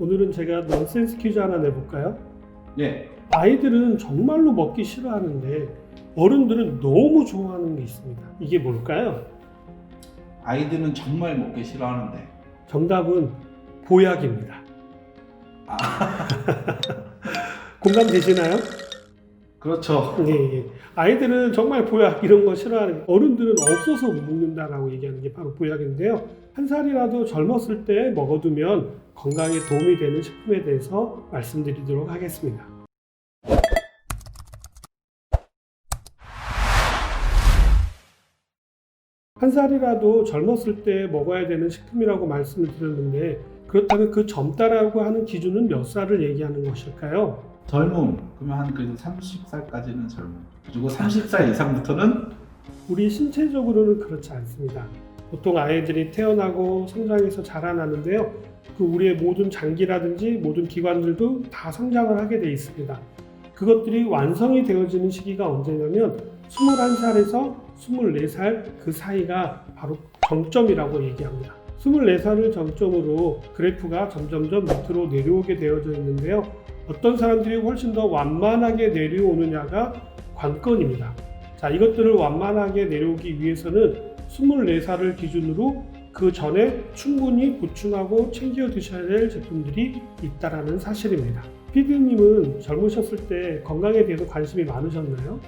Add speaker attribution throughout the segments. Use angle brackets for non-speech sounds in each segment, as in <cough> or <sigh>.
Speaker 1: 오늘은 제가 넌센스 퀴즈 하나 내볼까요?
Speaker 2: 예.
Speaker 1: 아이들은 정말로 먹기 싫어하는데 어른들은 너무 좋아하는 게 있습니다. 이게 뭘까요?
Speaker 2: 아이들은 정말 먹기 싫어하는데.
Speaker 1: 정답은 보약입니다.
Speaker 2: 아, <laughs>
Speaker 1: 공감되시나요?
Speaker 2: 그렇죠.
Speaker 1: 예, 예. 아이들은 정말 보약 이런 거 싫어하는 어른들은 없어서 못 먹는다라고 얘기하는 게 바로 보약인데요. 한 살이라도 젊었을 때 먹어두면 건강에 도움이 되는 식품에 대해서 말씀드리도록 하겠습니다. 한 살이라도 젊었을 때 먹어야 되는 식품이라고 말씀을 드렸는데 그렇다면 그 젊다라고 하는 기준은 몇 살을 얘기하는 것일까요?
Speaker 2: 젊음. 그러면 한 그래도 30살까지는 젊음. 그리고 30살 이상부터는
Speaker 1: 우리 신체적으로는 그렇지 않습니다. 보통 아이들이 태어나고 성장해서 자라나는데요. 그 우리의 모든 장기라든지 모든 기관들도 다 성장을 하게 돼 있습니다. 그것들이 완성이 되어지는 시기가 언제냐면 21살에서 24살 그 사이가 바로 정점이라고 얘기합니다. 24살을 정점으로 그래프가 점점점 밑으로 내려오게 되어져 있는데요. 어떤 사람들이 훨씬 더 완만하게 내려오느냐가 관건입니다. 자, 이것들을 완만하게 내려오기 위해서는 24살을 기준으로 그 전에 충분히 보충하고 챙겨 드셔야 될 제품들이 있다라는 사실입니다. 피디님은 젊으셨을 때 건강에 대해서 관심이 많으셨나요?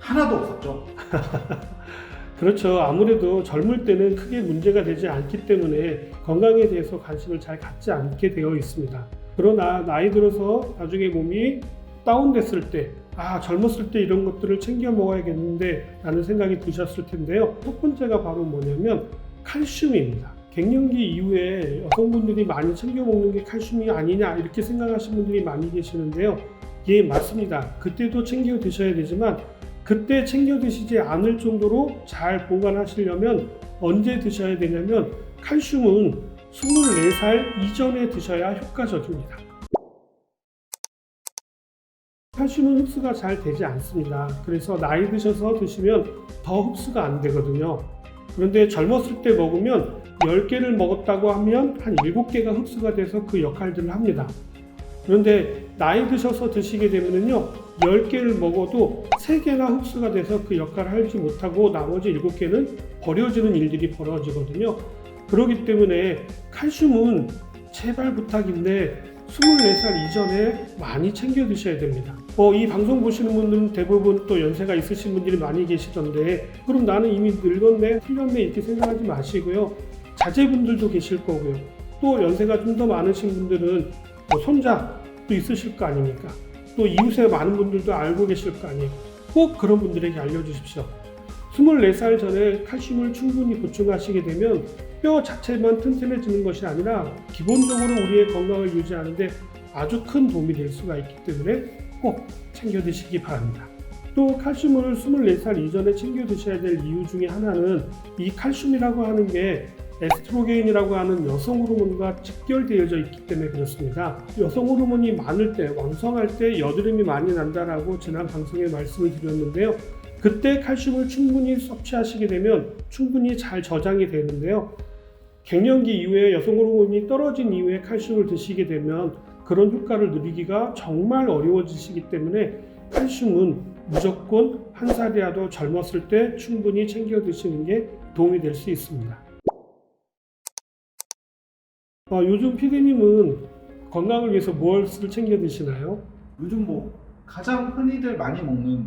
Speaker 2: 하나도 없었죠. <laughs>
Speaker 1: 그렇죠. 아무래도 젊을 때는 크게 문제가 되지 않기 때문에 건강에 대해서 관심을 잘 갖지 않게 되어 있습니다. 그러나 나이 들어서 나중에 몸이 다운됐을 때, 아, 젊었을 때 이런 것들을 챙겨 먹어야겠는데 라는 생각이 드셨을 텐데요. 첫 번째가 바로 뭐냐면 칼슘입니다. 갱년기 이후에 여성분들이 많이 챙겨 먹는 게 칼슘이 아니냐 이렇게 생각하시는 분들이 많이 계시는데요. 예, 맞습니다. 그때도 챙겨 드셔야 되지만 그때 챙겨 드시지 않을 정도로 잘 보관하시려면 언제 드셔야 되냐면 칼슘은 24살 이전에 드셔야 효과적입니다. 칼슘은 흡수가 잘 되지 않습니다. 그래서 나이 드셔서 드시면 더 흡수가 안 되거든요. 그런데 젊었을 때 먹으면 10개를 먹었다고 하면 한 7개가 흡수가 돼서 그 역할들을 합니다. 그런데 나이 드셔서 드시게 되면요 10개를 먹어도 3개나 흡수가 돼서 그 역할을 하지 못하고 나머지 7개는 버려지는 일들이 벌어지거든요 그렇기 때문에 칼슘은 제발 부탁인데 24살 이전에 많이 챙겨 드셔야 됩니다 어, 이 방송 보시는 분들은 대부분 또 연세가 있으신 분들이 많이 계시던데 그럼 나는 이미 늙었네 틀렸네 이렇게 생각하지 마시고요 자제분들도 계실 거고요 또 연세가 좀 더 많으신 분들은 뭐 손자도 있으실 거 아닙니까? 또 이웃에 많은 분들도 알고 계실 거 아니에요. 꼭 그런 분들에게 알려주십시오. 24살 전에 칼슘을 충분히 보충하시게 되면 뼈 자체만 튼튼해지는 것이 아니라 기본적으로 우리의 건강을 유지하는데 아주 큰 도움이 될 수가 있기 때문에 꼭 챙겨 드시기 바랍니다. 또 칼슘을 24살 이전에 챙겨 드셔야 될 이유 중에 하나는 이 칼슘이라고 하는 게 에스트로겐이라고 하는 여성 호르몬과 직결되어져 있기 때문에 그렇습니다. 여성 호르몬이 많을 때, 왕성할 때 여드름이 많이 난다라고 지난 방송에 말씀을 드렸는데요. 그때 칼슘을 충분히 섭취하시게 되면 충분히 잘 저장이 되는데요. 갱년기 이후에 여성 호르몬이 떨어진 이후에 칼슘을 드시게 되면 그런 효과를 누리기가 정말 어려워지시기 때문에 칼슘은 무조건 한 살이라도 젊었을 때 충분히 챙겨 드시는 게 도움이 될 수 있습니다. 어, 요즘 피디님은 건강을 위해서 무엇을 챙겨 드시나요?
Speaker 2: 요즘 뭐 가장 흔히들 많이 먹는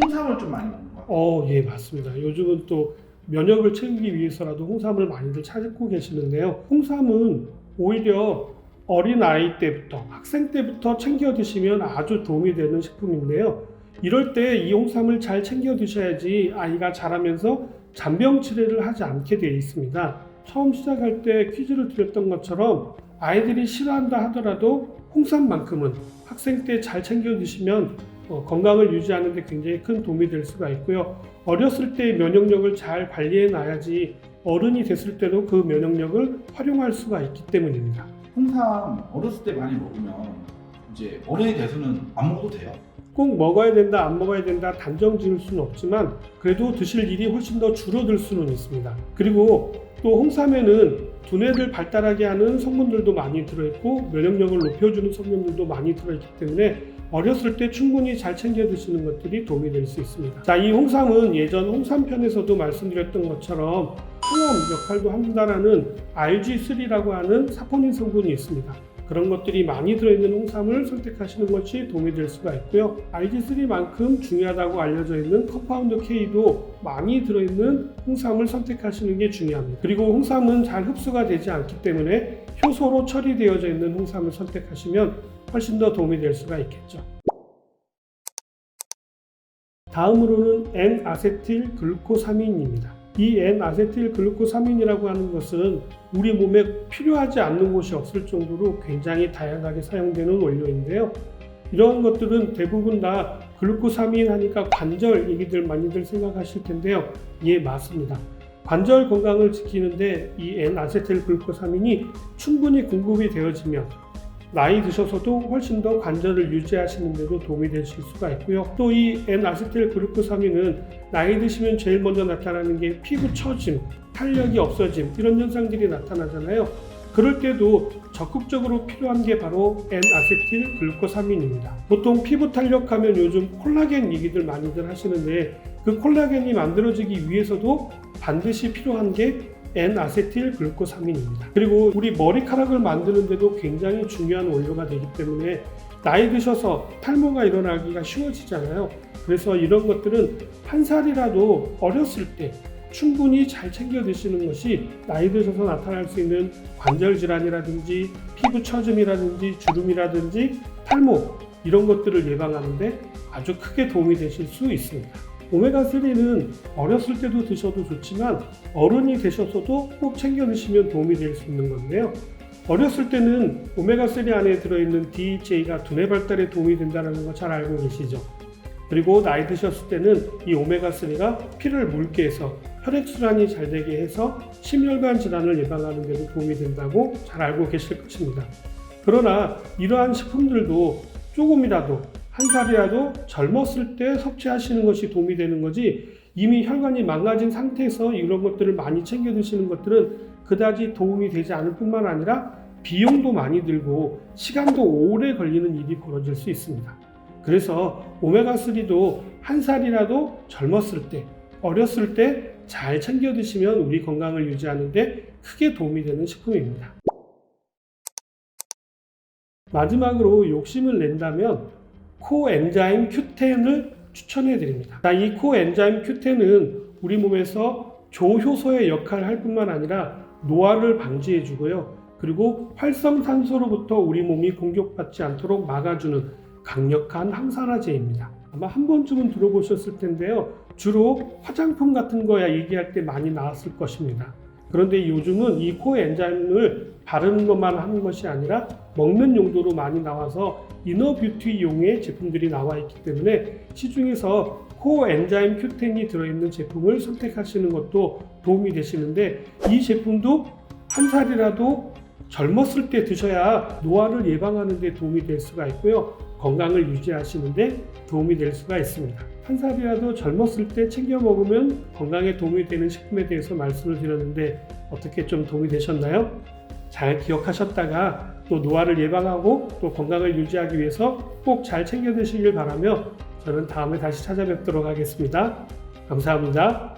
Speaker 2: 홍삼을 좀 많이 먹는 것 같아요.
Speaker 1: 어, 예, 맞습니다. 요즘은 또 면역을 챙기기 위해서라도 홍삼을 많이들 찾고 계시는데요. 홍삼은 오히려 어린 아이 때부터 학생 때부터 챙겨 드시면 아주 도움이 되는 식품인데요. 이럴 때 이 홍삼을 잘 챙겨 드셔야지 아이가 자라면서 잔병 치레를 하지 않게 되어 있습니다. 처음 시작할 때 퀴즈를 드렸던 것처럼 아이들이 싫어한다 하더라도 홍삼만큼은 학생 때 잘 챙겨 드시면 어, 건강을 유지하는 데 굉장히 큰 도움이 될 수가 있고요. 어렸을 때 면역력을 잘 관리해 놔야지 어른이 됐을 때도 그 면역력을 활용할 수가 있기 때문입니다.
Speaker 2: 홍삼 어렸을 때 많이 먹으면 이제 어른이 돼서는 안 먹어도 돼요.
Speaker 1: 꼭 먹어야 된다, 안 먹어야 된다 단정 지을 수는 없지만 그래도 드실 일이 훨씬 더 줄어들 수는 있습니다. 그리고 또 홍삼에는 두뇌를 발달하게 하는 성분들도 많이 들어있고 면역력을 높여주는 성분들도 많이 들어있기 때문에 어렸을 때 충분히 잘 챙겨 드시는 것들이 도움이 될 수 있습니다. 자, 이 홍삼은 예전 홍삼편에서도 말씀드렸던 것처럼 항암 역할도 한다라는 RG3라고 하는 사포닌 성분이 있습니다. 그런 것들이 많이 들어있는 홍삼을 선택하시는 것이 도움이 될 수가 있고요. RG3만큼 중요하다고 알려져 있는 컴파운드 K도 많이 들어있는 홍삼을 선택하시는 게 중요합니다. 그리고 홍삼은 잘 흡수가 되지 않기 때문에 효소로 처리되어져 있는 홍삼을 선택하시면 훨씬 더 도움이 될 수가 있겠죠. 다음으로는 N-아세틸 글루코사민입니다. 이 N-아세틸 글루코사민이라고 하는 것은 우리 몸에 필요하지 않는 곳이 없을 정도로 굉장히 다양하게 사용되는 원료인데요. 이런 것들은 대부분 다 글루코사민 하니까 관절 얘기들 많이들 생각하실 텐데요. 예, 맞습니다. 관절 건강을 지키는데 이 N-아세틸 글루코사민이 충분히 공급이 되어지면 나이 드셔서도 훨씬 더 관절을 유지하시는 데도 도움이 되실 수가 있고요. 또 이 N-아세틸 글루코사민은 나이 드시면 제일 먼저 나타나는 게 피부 처짐, 탄력이 없어짐 이런 현상들이 나타나잖아요. 그럴 때도 적극적으로 필요한 게 바로 N-아세틸 글루코사민입니다. 보통 피부 탄력하면 요즘 콜라겐 얘기들 많이들 하시는데 그 콜라겐이 만들어지기 위해서도 반드시 필요한 게 N-아세틸 글루코사민입니다. 그리고 우리 머리카락을 만드는데도 굉장히 중요한 원료가 되기 때문에 나이 드셔서 탈모가 일어나기가 쉬워지잖아요. 그래서 이런 것들은 한 살이라도 어렸을 때 충분히 잘 챙겨 드시는 것이 나이 드셔서 나타날 수 있는 관절 질환이라든지 피부 처짐이라든지 주름이라든지 탈모 이런 것들을 예방하는데 아주 크게 도움이 되실 수 있습니다. 오메가3는 어렸을 때도 드셔도 좋지만 어른이 되셔서도 꼭 챙겨 드시면 도움이 될 수 있는 건데요. 어렸을 때는 오메가3 안에 들어있는 DHA가 두뇌 발달에 도움이 된다는 거 잘 알고 계시죠? 그리고 나이 드셨을 때는 이 오메가3가 피를 묽게 해서 혈액순환이 잘 되게 해서 심혈관 질환을 예방하는 데도 도움이 된다고 잘 알고 계실 것입니다. 그러나 이러한 식품들도 조금이라도 한 살이라도 젊었을 때 섭취하시는 것이 도움이 되는 거지 이미 혈관이 망가진 상태에서 이런 것들을 많이 챙겨 드시는 것들은 그다지 도움이 되지 않을 뿐만 아니라 비용도 많이 들고 시간도 오래 걸리는 일이 벌어질 수 있습니다. 그래서 오메가3도 한 살이라도 젊었을 때, 어렸을 때 잘 챙겨 드시면 우리 건강을 유지하는데 크게 도움이 되는 식품입니다. 마지막으로 욕심을 낸다면 코엔자임 Q10을 추천해 드립니다. 이 코엔자임 Q10은 우리 몸에서 조효소의 역할을 할 뿐만 아니라 노화를 방지해 주고요. 그리고 활성산소로부터 우리 몸이 공격받지 않도록 막아주는 강력한 항산화제입니다. 아마 한 번쯤은 들어보셨을 텐데요. 주로 화장품 같은 거야 얘기할 때 많이 나왔을 것입니다. 그런데 요즘은 이 코엔자임을 바르는 것만 하는 것이 아니라 먹는 용도로 많이 나와서 이너뷰티용의 제품들이 나와 있기 때문에 시중에서 코엔자임 Q10이 들어있는 제품을 선택하시는 것도 도움이 되시는데 이 제품도 한 살이라도 젊었을 때 드셔야 노화를 예방하는 데 도움이 될 수가 있고요. 건강을 유지하시는 데 도움이 될 수가 있습니다. 한 살이라도 젊었을 때 챙겨 먹으면 건강에 도움이 되는 식품에 대해서 말씀을 드렸는데 어떻게 좀 도움이 되셨나요? 잘 기억하셨다가 또 노화를 예방하고 또 건강을 유지하기 위해서 꼭 잘 챙겨 드시길 바라며 저는 다음에 다시 찾아뵙도록 하겠습니다. 감사합니다.